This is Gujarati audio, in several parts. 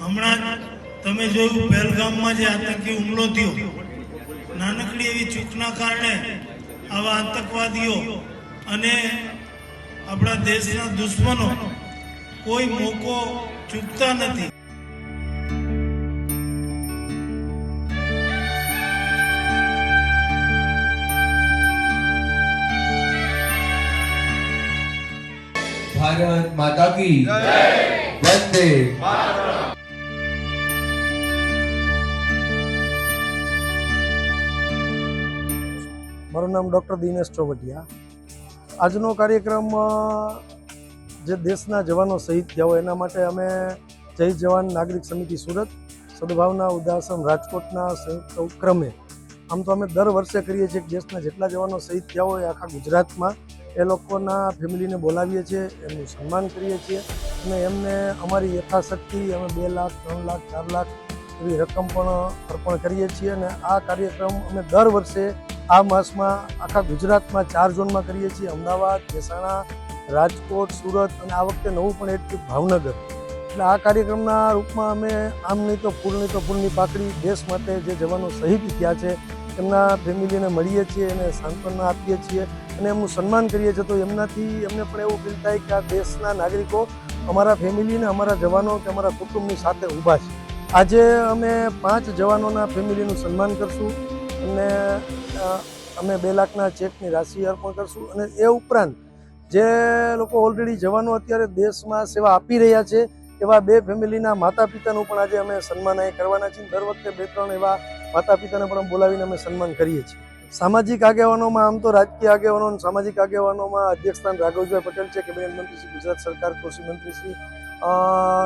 હમણાં તમે જોયું પહેલગામમાં જે આતંકી હુમલો થયો. નાનકડી એવી ચૂકના કારણે આવા આતંકવાદીઓ અને આપણા દેશના દુશ્મનો કોઈ મોકો ચૂકતા નથી. ભારત માતા કી જય. વંદે. ભારત મારું નામ ડૉક્ટર દિનેશ ચોવટિયા. આજનો કાર્યક્રમ જે દેશના જવાનો શહીદ થયા હોય એના માટે અમે જય જવાન નાગરિક સમિતિ સુરત, સદભાવના ઉદાસમ રાજકોટના સંયુક્ત ઉપક્રમે, આમ તો અમે દર વર્ષે કરીએ છીએ દેશના જેટલા જવાનો શહીદ થયા હોય આખા ગુજરાતમાં, એ લોકોના ફેમિલીને બોલાવીએ છીએ, એમનું સન્માન કરીએ છીએ અને એમને અમારી યથાશક્તિ અમે બે લાખ, ત્રણ લાખ, ચાર લાખ એવી રકમ પણ અર્પણ કરીએ છીએ અને આ કાર્યક્રમ અમે દર વર્ષે આ માસમાં આખા ગુજરાતમાં ચાર ઝોનમાં કરીએ છીએ. અમદાવાદ, મહેસાણા, રાજકોટ, સુરત અને આ વખતે નવું પણ એક ભાવનગર. એટલે આ કાર્યક્રમના રૂપમાં અમે આમ નહીં તો ફૂલ નહીં તો ફૂલની પાકડી દેશ માટે જે જવાનો શહીદ થયા છે, એમના ફેમિલીને મળીએ છીએ અને સાંત્વના આપીએ છીએ અને એમનું સન્માન કરીએ છીએ. તો એમનાથી એમને પણ એવું ફીલ થાય કે આ દેશના નાગરિકો અમારા ફેમિલીને, અમારા જવાનો કે અમારા કુટુંબની સાથે ઊભા છે. આજે અમે પાંચ જવાનોના ફેમિલીનું સન્માન કરશું. અને અમે બે લાખના ચેકની રાશિ અર્પણ કરશું. અને એ ઉપરાંત જે લોકો ઓલરેડી જવાનો અત્યારે દેશમાં સેવા આપી રહ્યા છે, એવા બે ફેમિલીના માતા પિતાનું પણ આજે અમે સન્માન અહીં કરવાના છીએ. દર વખતે બે ત્રણ એવા માતા પિતાને પણ બોલાવીને અમે સન્માન કરીએ છીએ. સામાજિક આગેવાનોમાં આમ તો રાજકીય આગેવાનો સામાજિક આગેવાનોમાં અધ્યક્ષસ્થાન રાઘવભાઈ પટેલ છે, કેબિનેટ મંત્રી શ્રી ગુજરાત સરકાર, કૃષિ મંત્રી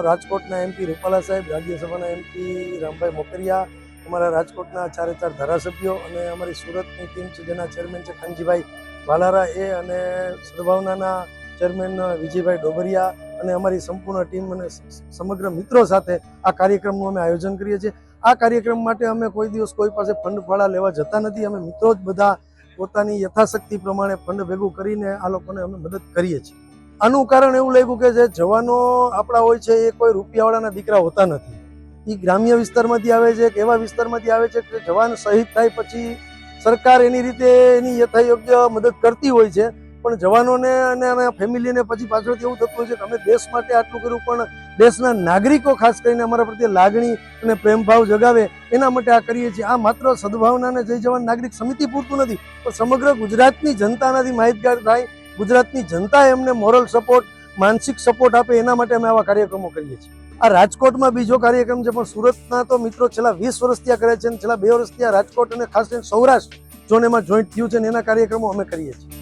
રાજકોટના એમપી રૂપાલા સાહેબ, રાજ્યસભાના એમપી રામભાઈ મોકરિયા અમારા રાજકોટના ચારે ચાર ધારાસભ્યો અને અમારી સુરતની ટીમ છે, જેના ચેરમેન છે ખાનજીભાઈ ભાલારા એ અને સદભાવનાના ચેરમેન વિજયભાઈ ડોબરિયા અને અમારી સંપૂર્ણ ટીમ અને સમગ્ર મિત્રો સાથે આ કાર્યક્રમનું અમે આયોજન કરીએ છીએ. આ કાર્યક્રમ માટે અમે કોઈ દિવસ કોઈ પાસે ફંડ ફાળા લેવા જતા નથી. અમે મિત્રો જ બધા પોતાની યથાશક્તિ પ્રમાણે ફંડ ભેગું કરીને આ લોકોને અમે મદદ કરીએ છીએ. આનું કારણ એવું લાગ્યું કે જે જવાનો આપણા હોય છે એ કોઈ રૂપિયાવાળાના દીકરા હોતા નથી. એ ગ્રામ્ય વિસ્તારમાંથી આવે છે કે એવા વિસ્તારમાંથી આવે છે કે જવાન શહીદ થાય પછી સરકાર એની રીતે એની યથાયોગ્ય મદદ કરતી હોય છે. પણ જવાનોને અને ફેમિલીને પછી પાછળથી એવું થતું હોય છે કે અમે દેશ માટે આટલું કર્યું, પણ દેશના નાગરિકો ખાસ કરીને અમારા પ્રત્યે લાગણી અને પ્રેમભાવ જગાવે એના માટે આ કરીએ છીએ. આ માત્ર સદભાવના અને જય જવાન નાગરિક સમિતિ પૂરતું નથી, પણ સમગ્ર ગુજરાતની જનતાનાથી માહિતગાર થાય, ગુજરાતની જનતા એમને મોરલ સપોર્ટ, માનસિક સપોર્ટ આપે એના માટે અમે આવા કાર્યક્રમો કરીએ છીએ. આ રાજકોટમાં બીજો કાર્યક્રમ છે, પણ સુરતના તો મિત્રો છેલ્લા વીસ વર્ષથી આ કરે છે છેલ્લા બે વર્ષથી આ રાજકોટ અને ખાસ કરીને સૌરાષ્ટ્ર ઝોન એમાં જોઈન્ટ થયું છે અને એના કાર્યક્રમો અમે કરીએ છીએ.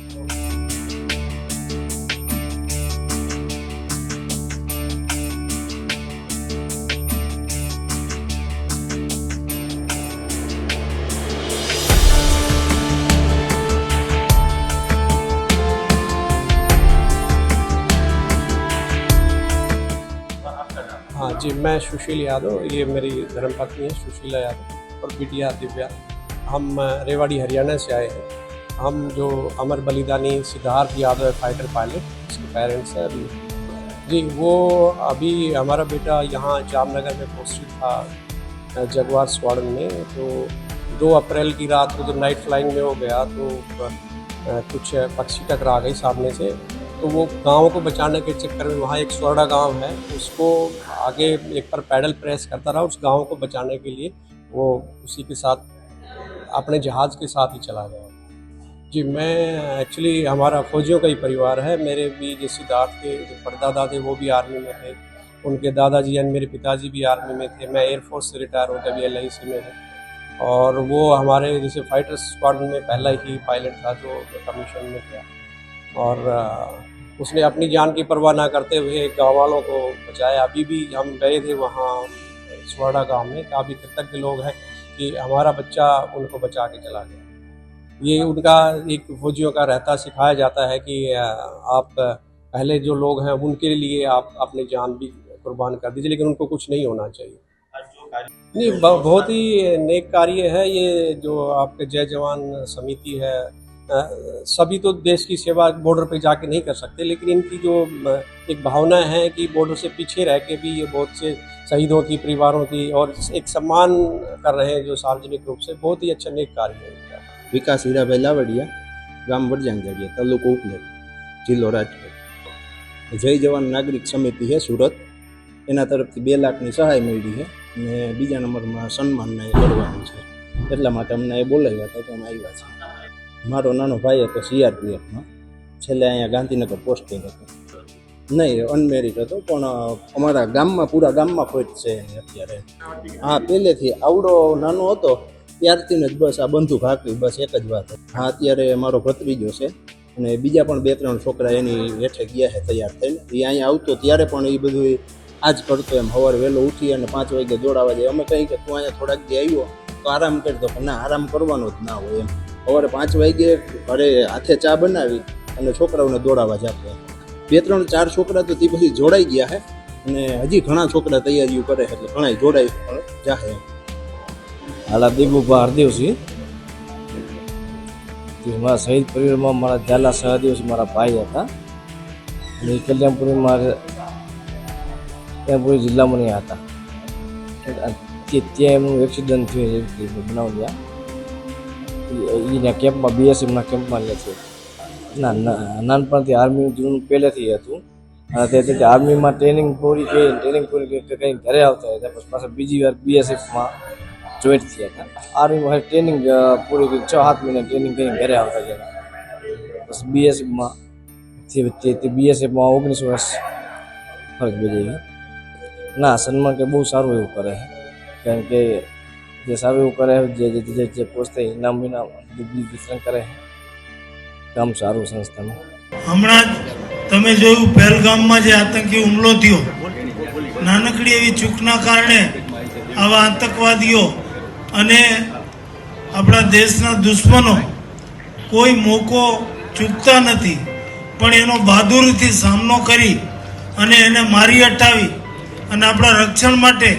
जी, मैं सुशील यादव, ये मेरी धर्मपत्नी है, सुशीला यादव और बिटिया दिव्या। हम रेवाड़ी, हरियाणा से आए हैं। हम जो अमर बलिदानी सिद्धार्थ यादव है फाइटर पायलट उसके पेरेंट्स हैं अभी। जी, वो अभी हमारा बेटा यहाँ जामनगर में पोस्टेड था जगवार स्वाड़न में। तो दो अप्रैल की रात को जब नाइट फ्लाइंग में हो गया तो कुछ पक्षी टकरा गई सामने से। तो वो गाँव को बचाने के चक्कर में वहाँ एक सोरडा गाँव है, उसको आगे एक पर पैडल प्रेस करता रहा, उस गाँव को बचाने के लिए वो उसी के साथ, अपने जहाज़ के साथ ही चला गया। जी, मैं एक्चुअली हमारा फौजियों का ही परिवार है, मेरे भी जो सिद्धार्थ के जो परदादा थे वो भी आर्मी में थे, उनके दादाजी यानी मेरे पिताजी भी आर्मी में थे, मैं एयरफोर्स से रिटायर होकर अभी एल में हूँ। और वो हमारे जैसे फाइटर स्क्वाड में पहला ही पायलट था जो कमीशन में था और उसने अपनी जान की परवाह ना करते हुए गाँव वालों को बचाया। अभी भी हम गए थे वहाँ स्वाड़ा गाँव में। काफ़ी कृतज्ञ लोग हैं कि हमारा बच्चा उनको बचा के चला गया। ये उनका एक फौजियों का रहता सिखाया जाता है कि आप पहले जो लोग हैं उनके लिए आप अपनी जान भी कुर्बान कर दीजिए, लेकिन उनको कुछ नहीं होना चाहिए। नहीं बहुत ही नेक कार्य है ये जो आपके जय जवान समिति है सभी तो देश की सेवा बॉर्डर पे जाके नहीं कर सकते लेकिन इनकी जो अ, एक भावना है कि बॉर्डर से पीछे रह के भी ये बहुत से शहीदों की परिवारों की और एक सम्मान कर रहे हैं जो सार्वजनिक रूप से बहुत ही अच्छा नेक कार्य है इनका વિકાસ હીરાભાઈ લાવડિયા ગામ વડજાંગજાડિયા તાલુકો ઉપલેટ જિલ્લો રાજકોટ જય જવાન નાગરિક સમિતિ છે સુરત એના તરફથી બે લાખની સહાય મળી છે અને બીજા નંબરમાં સન્માનને એ કરવાનું છે એટલા માટે અમને એ બોલાવ્યા હતા તો અમે આવ્યા છીએ મારો નાનો ભાઈ હતો સીઆરપીએફમાં છેલ્લે અહીંયા ગાંધીનગર પોસ્ટિંગ હતો. નહીં અનમેરિડ હતો, પણ અમારા ગામમાં, પૂરા ગામમાં ખોટ છે અત્યારે. હા, પહેલેથી આવડો નાનો હતો, ત્યારથી જ બસ આ બંદૂક ભાગ્યું બસ એક જ વાત. હા, અત્યારે મારો ભત્રીજો છે, અને બીજા પણ બે ત્રણ છોકરા એની હેઠે ગયા છે તૈયાર થઈને. એ અહીંયા આવતો ત્યારે પણ એ બધું આ જ કરતો એમ, સવારે વહેલો ઉઠી અને પાંચ વાગે જોડાવા જાય. અમે કહીએ કે તું અહીંયા થોડાક જે આવ્યો, તો આરામ કરતો પણ ના, આરામ કરવાનો જ ના હોય એમ. સવારે પાંચ વાગે ઘરે હાથે ચા બનાવી અને છોકરાઓને દોડાવા જતો. બે ત્રણ ચાર છોકરા તો તે પછી જોડાઈ ગયા છે અને હજી ઘણા છોકરા તૈયારીઓ કરે એટલે ઘણા જોડાઈ પણ જાહે હાલા દીપુભા હરદેવસિંહ મારા શહીદ પરિવારમાં મારા ઝાલા સહદેવસિંહ મારા ભાઈ હતા. અને કલ્યાણપુરી મારે કલ્યાણપુરી જિલ્લામાં નહીં હતા. ત્યાં એમનું એક્સિડન્ટ થયું એવી રીતે બનાવ ત્યાં એના કેમ્પમાં, બીએસએફના કેમ્પમાં લે છે. ના નાનપણથી આર્મીનું જીવન પહેલેથી હતું. અને તે આર્મીમાં ટ્રેનિંગ પૂરી કરી, ટ્રેનિંગ પૂરી કરી કંઈ ઘરે આવતા હતા, પછી પાછા બીજી વાર બીએસએફમાં જોઈન્ટ થયા હતા. આર્મીમાં ટ્રેનિંગ પૂરી કરી, છ, સાત મહિના ટ્રેનિંગ કરીને ઘરે આવતા ગયા પછી બીએસએફમાં બીએસએફમાં ઓગણીસ વર્ષ ફરજ બજાવી. ના, સન્માન કે બહુ સારું એવું કરે. કારણ કે સારું એવું કરે છે, જે જે જે પોસ્તે ઇનામ વિનામ બધું વિતરણ કરે. કામ સારું સંસ્થાનું. હમણાં જ તમે જોયું પહેલગામમાં જે આતંકી હુમલો થયો. નાનકડી એવી ચૂકના કારણે આવા આતંકવાદીઓ અને આપણા દેશના દુશ્મનો કોઈ મોકો ચૂકતા નથી પણ એનો બહાદુરીથી સામનો કરી અને એને મારી હટાવી અને આપણા રક્ષણ માટે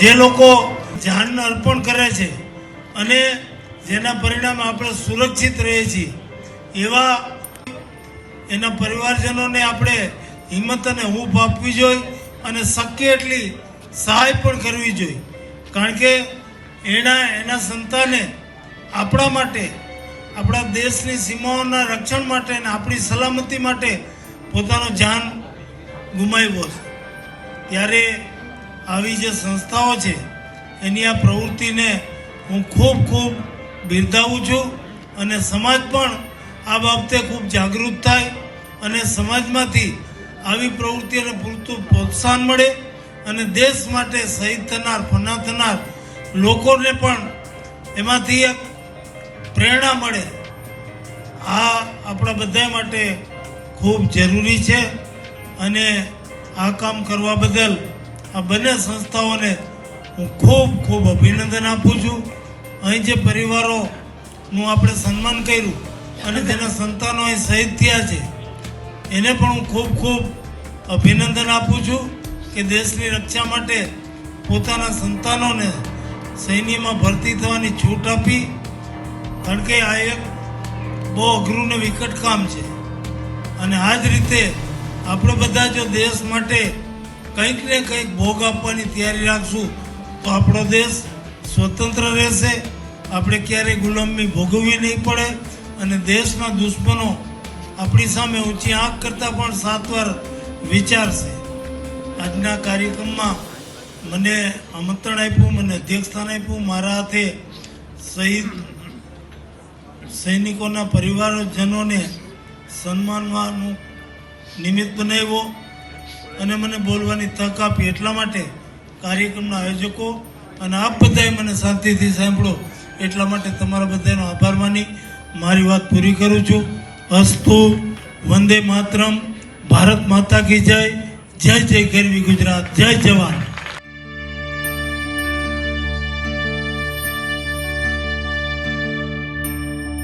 જે લોકો જાનને અર્પણ કરે છે અને જેના પરિણામે આપણે સુરક્ષિત રહીએ છીએ. એવા એના પરિવારજનોને આપણે હિંમત અને હૂફ આપવી જોઈએ અને શક્ય એટલી સહાય પણ કરવી જોઈએ. કારણ કે એના એના સંતાને આપણા માટે, આપણા દેશની સીમાઓના રક્ષણ માટે અને આપણી સલામતી માટે પોતાનો જાન ગુમાવ્યો છે. ત્યારે આવી જે સંસ્થાઓ છે એની આ પ્રવૃત્તિને હું ખૂબ ખૂબ બિરદાવું છું અને સમાજ પણ આ બાબતે ખૂબ જાગૃત થાય અને સમાજમાંથી આવી પ્રવૃત્તિને પૂરતું પ્રોત્સાહન મળે અને દેશ માટે શહીદ થનાર, ફના થનાર લોકોને પણ એમાંથી એક પ્રેરણા મળે. આ આપણા બધા માટે ખૂબ જરૂરી છે અને આ કામ કરવા બદલ આ બંને સંસ્થાઓને હું ખૂબ ખૂબ અભિનંદન આપું છું. અહીં જે પરિવારોનું આપણે સન્માન કર્યું અને જેના સંતાનો અહીં શહીદ થયા છે, એને પણ હું ખૂબ ખૂબ અભિનંદન આપું છું કે દેશની રક્ષા માટે પોતાના સંતાનોને સૈન્યમાં ભરતી થવાની છૂટ આપી. કારણ કે આ એક બહુ અઘરું ને વિકટ કામ છે. અને આ જ રીતે આપણે બધા જો દેશ માટે કંઈક ને કંઈક ભોગ આપવાની તૈયારી રાખશું તો આપણો દેશ સ્વતંત્ર રહેશે. આપણે ક્યારેય ગુલામી ભોગવવી નહીં પડે અને દેશના દુશ્મનો આપણી સામે ઊંચી આંખ કરતાં પણ સાત વાર વિચારશે. આજના કાર્યક્રમમાં મને આમંત્રણ આપ્યું, મને અધ્યક્ષસ્થાન આપ્યું. મારા હાથે શહીદ સૈનિકોના પરિવારજનોને સન્માનવાનું નિમિત્ત બનાવ્યો અને મને બોલવાની તક આપી. એટલા માટે કાર્યક્રમના આયોજકો અને આપ બધાએ મને શાંતિથી સાંભળો એટલા માટે તમારા બધાનો આભાર માની મારી વાત પૂરી કરું છું. અસ્તુ વંદે માતરમ. ભારત માતા કી જય. જય જય ગરવી ગુજરાત. જય જવાન.